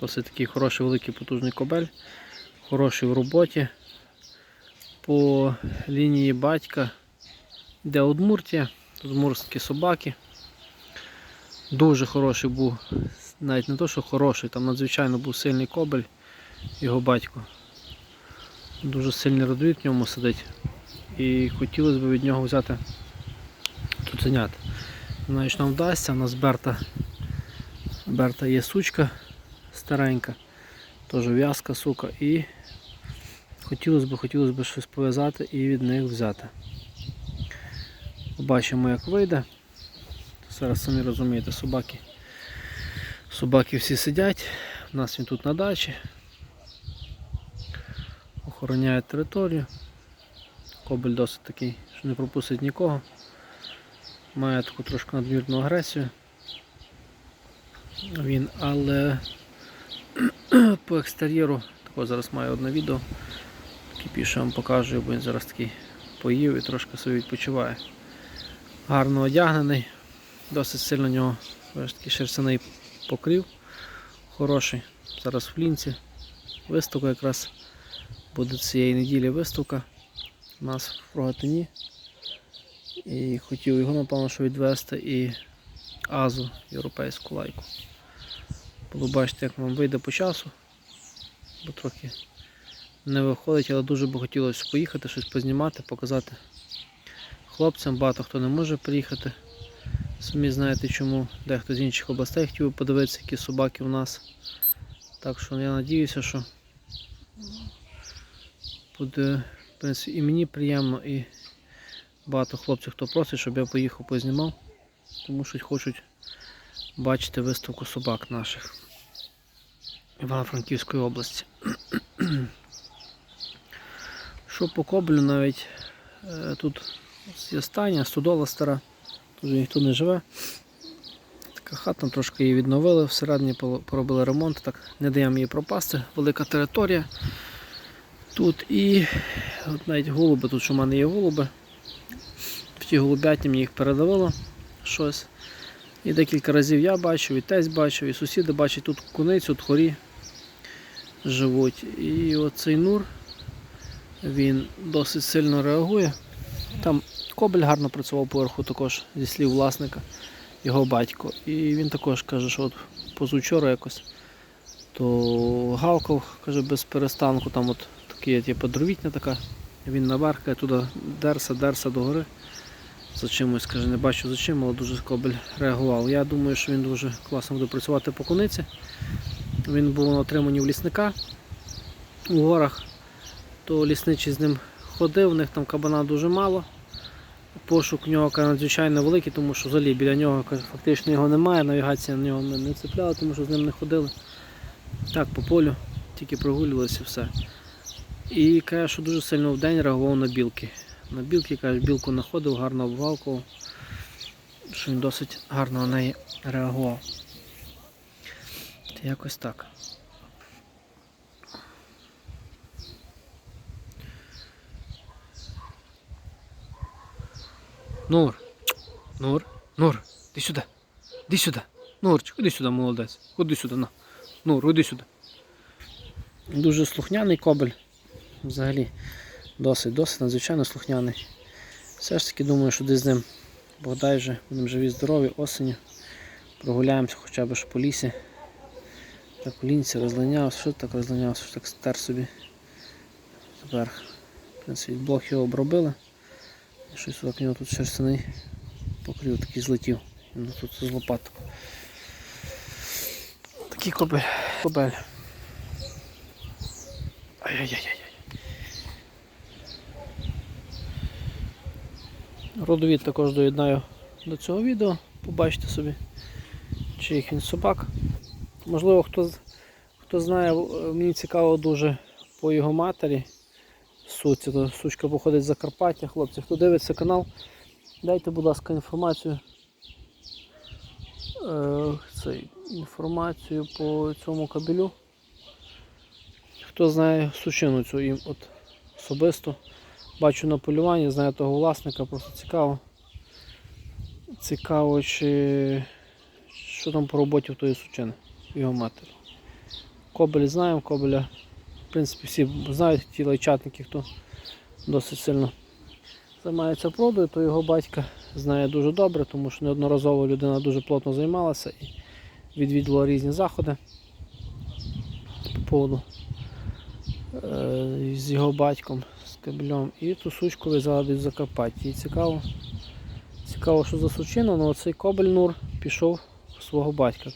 Досить такий хороший великий потужний кобель, хороший в роботі. По лінії батька йде Удмуртія, удмуртські собаки. Дуже хороший був, навіть не то, що хороший, там надзвичайно був сильний кобель, його батько. Дуже сильний родовід в ньому сидить. І хотілося б від нього взяти цуценят. Знаєш, нам вдасться, у нас Берта, Берта є сучка старенька, теж в'язка сука. І хотілося б, хотілося б щось пов'язати і від них взяти. Побачимо, як вийде. Зараз самі розумієте, собаки. Собаки всі сидять. У нас він тут на дачі. Охороняє територію. Кобель досить такий, що не пропустить нікого. Має таку трошки надмірну агресію. Він, але по екстер'єру, такого зараз маю одне відео. Що вам покажу, бо він зараз такий поїв і трошки собі відпочиває. Гарно одягнений, досить сильно у нього такий шерстяний покрив. Хороший. Зараз в лінці. Виставка якраз буде цієї неділі виставка у нас в Рогатині. І хотів його, напевно, що відвести і Азу європейську лайку. Буду бачити, як вам вийде по часу, бо трохи не виходить, але дуже би хотілося поїхати, щось познімати, показати хлопцям. Багато хто не може приїхати. Самі знаєте чому. Дехто з інших областей хотів би подивитися, які собаки у нас. Так що я надіюся, що буде в принципі, і мені приємно, і багато хлопців, хто просить, щоб я поїхав познімав, тому що хочуть бачити виставку собак наших Івано-Франківської області. Що по коблю навіть е, тут є стайня, стодола стара, тут ніхто не живе. Така хата, трошки її відновили, всередині поробили ремонт, так не даємо їй пропасти, велика територія. Тут і от навіть голуби, тут що в мене є голуби. В ті голубятні мені їх передавило щось. І декілька разів я бачив, і тесть бачив, і сусіди бачать тут куницю, тхорі живуть. І оцей нур він досить сильно реагує. Там кобель гарно працював поверху також зі слів власника, його батько. І він також каже, що от позавчора якось то гавкав, каже, без перестанку, там от такі типу, дровітня така. Він наверх, туди дерся, дерся до гори. За чимось, каже, не бачу за чим, але дуже кобель реагував. Я думаю, що він дуже класно буде працювати по куниці. Він був на отриманні в лісника у горах, то лісничий з ним ходив, в них там кабана дуже мало. Пошук в нього надзвичайно великий, тому що взагалі біля нього фактично його немає, навігація на нього не, не цепляла, тому що з ним не ходили. Так, по полю, тільки прогулювалися і все. І каже, що дуже сильно в день реагував на білки. На білки, каже, білку знаходив, гарно обвалкував, що він досить гарно на неї реагував. Та Якось так. Нур, Нур, Нур, іди сюди. Іди сюди. Нурчик, іди сюди, молодець. Ходи сюди, на. Нур, іди сюди. Дуже слухняний кобель. Взагалі досить, досить надзвичайно слухняний. Все ж таки думаю, що десь з ним бодай вже будемо живі, здорові, осені. Прогуляємося хоча б по лісі. Так у лінці розлинявся, що так розлинявся, що так стер собі. Тепер, в принципі, блок його обробили. Щось у нього тут шерстяний покрив такий злетів. Ну, тут з лопаток. Такий кобель. Кобель. Ай-яй-яй-яй. Родовід також доєднаю до цього відео. Побачите собі, чиїх він собак. Можливо, хто, хто знає, е, мені цікаво дуже по його матері. Суці, то сучка походить з Закарпаття, хлопці. Хто дивиться канал, дайте, будь ласка, інформацію. Е, цей, інформацію по цьому кабелю. Хто знає сучину цю їм от особисто. Бачу на полюванні, знаю того власника, просто цікаво. Цікаво, чи що там по роботі в тої сучини, його матері. Кобель знаємо, кобеля. В принципі, всі знають ті лайчатники, хто досить сильно займається продою, то його батька знає дуже добре, тому що неодноразово людина дуже плотно займалася і відвідувала різні заходи по поводу е, з його батьком, з. І ту сучку везла десь в Закарпатті. І цікаво, цікаво, що за сучина, але цей кобель Нур пішов свого батька.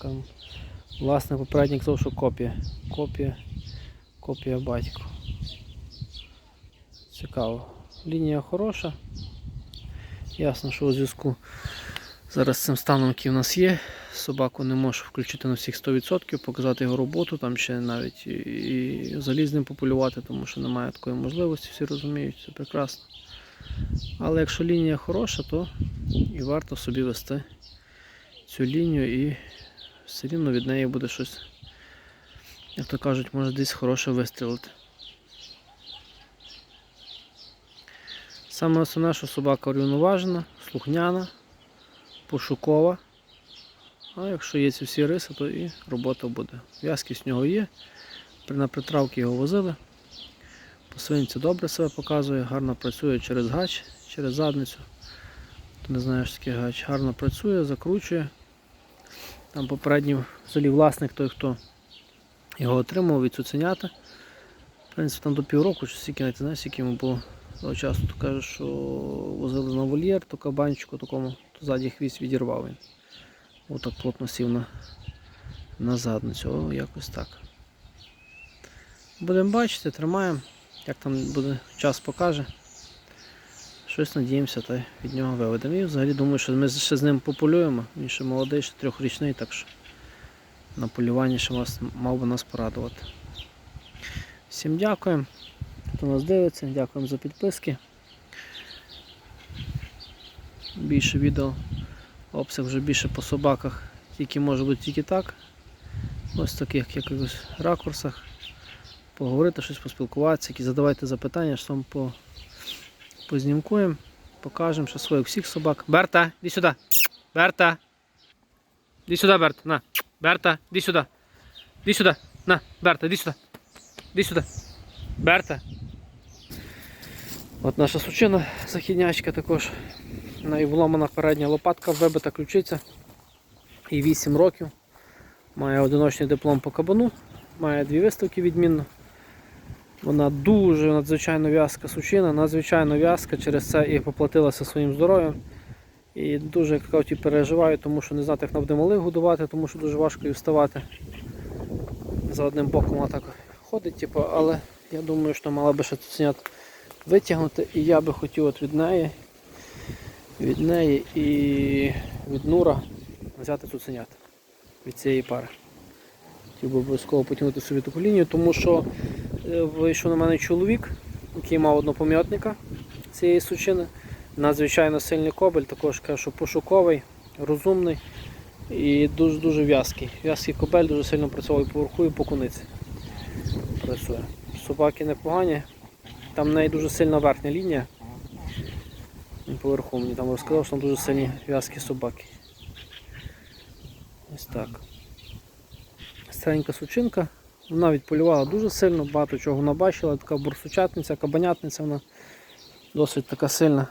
Власне, попередній казав, що копія. Копія, копія батька. Цікаво. Лінія хороша. Ясно, що у зв'язку зараз з цим станом, який в нас є, собаку не можу включити на всіх 100%, показати його роботу, там ще навіть і, залізним популювати, тому що немає такої можливості, всі розуміють, це прекрасно. Але якщо лінія хороша, то і варто собі вести цю лінію і все рівно від неї буде щось, як то кажуть, може десь хороше вистрілити. Саме основне, що собака урівноважена, слухняна, пошукова. А якщо є ці всі риси, то і робота буде. В'язкість в нього є. На притравки його возили. По свинці добре себе показує, гарно працює через гач, через задницю. Ти не знаєш такий гач. Гарно працює, закручує. Там попередній взагалі власник той, хто його отримав від цуценята. В принципі, там до півроку чи стільки, знаю, скільки йому було того часу, то каже, що возили на вольєр, то кабанчику такому, то ззаді хвіст відірвав він. Отак плотно сів на, на задницю. О, якось так. Будемо бачити, тримаємо. Як там буде час покаже. Щось надіємося та від нього виведемо. І взагалі думаю, що ми ще з ним пополюємо. Він ще молодий, ще трьохрічний, так що на полюванні ще вас, мав би нас порадувати. Всім дякуємо, хто нас дивиться, дякуємо за підписки. Більше відео, обсяг вже більше по собаках, тільки може бути тільки так. Ось в таких якихось ракурсах. Поговорити, щось поспілкуватися, які задавайте запитання, що там по, познімкуємо, покажемо, що своїх всіх собак. Берта, іди сюди. Берта. Іди сюди, Берта. На. Берта, іди сюди. Іди сюди. На, Берта, іди сюди. Іди сюди. Берта. От наша сучина західнячка також. В неї вломана передня лопатка, вибита ключиця. І 8 років. Має одиночний диплом по кабану, має дві виставки відмінно. Вона дуже надзвичайно в'язка сучина, надзвичайно в'язка, через це і поплатилася своїм здоров'ям. І дуже як кажуть, переживаю, тому що не знати, як вона буде годувати, тому що дуже важко їй вставати. За одним боком вона так ходить, типу, але я думаю, що мала би ще цуценят витягнути. І я би хотів от від неї, від неї і від Нура взяти цуценят від цієї пари. Хотів би обов'язково потягнути собі таку лінію, тому що е, вийшов на мене чоловік, який мав однопом'ятника цієї сучини. Надзвичайно сильний кобель, також каже, що пошуковий, розумний і дуже-дуже в'язкий. В'язкий кобель дуже сильно працював і поверху, і по куниці. Працює. Собаки непогані. Там в неї дуже сильна верхня лінія. Поверху мені там розказав, що там дуже сильні в'язкі собаки. Ось так. Старенька сучинка. Вона відполювала дуже сильно, багато чого вона бачила, така бурсучатниця, кабанятниця, вона досить така сильна.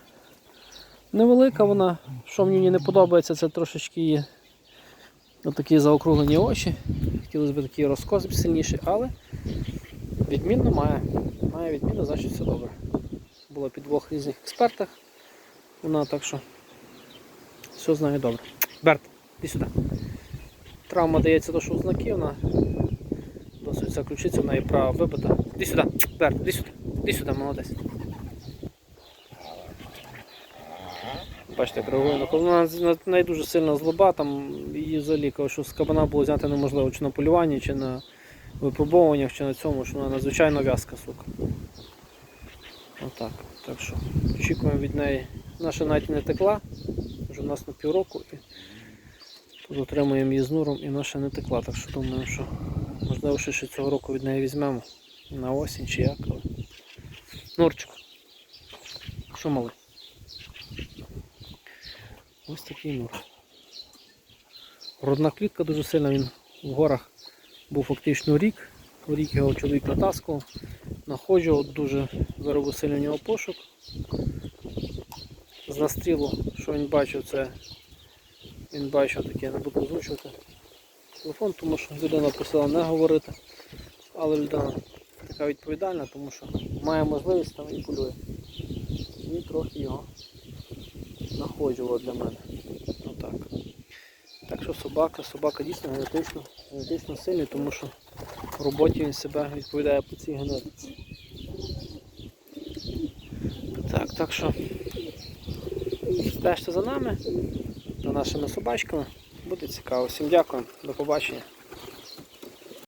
Невелика вона, що мені не подобається, це трошечки її такі заокруглені очі. Хотілося б такий розкос сильніший, але відмінно має. Має відмінно, значить все добре. Була під двох різних експертах. Вона так що все знає добре. Берт, іди сюди. Травма дається до що в знаки, вона досить ключиця, вона і права вибита. Іди сюди, Берт, іди сюди, іди сюди, молодець. Бачите, коли вона неї дуже сильна злоба, там її взагалі що з кабана було зняти неможливо, чи на полюванні, чи на випробовуваннях, чи на цьому, що вона надзвичайно в'язка, сука. Отак. Так що очікуємо від неї. Наша навіть не текла, вже в нас на півроку і тут отримуємо її з нуром і наша не текла, так що думаю, що можливо ще цього року від неї візьмемо на осінь чи як. Але... Нурчик. Що малий? Ось такий нур. Родна клітка дуже сильна, він в горах був фактично рік. Рік його чоловік натаскував. Находжу, дуже заробив сильно в нього пошук. З настрілу, що він бачив, це він бачив таке, я не буду озвучувати телефон, тому що людина просила не говорити. Але людина така відповідальна, тому що має можливість там і полює. І трохи його находжувало для мене. Отак. Так що собака, собака дійсно генетично, генетично сильний, тому що в роботі він себе відповідає по цій генетиці. Так, так що стежте за нами, за нашими собачками. Буде цікаво. Всім дякую, до побачення.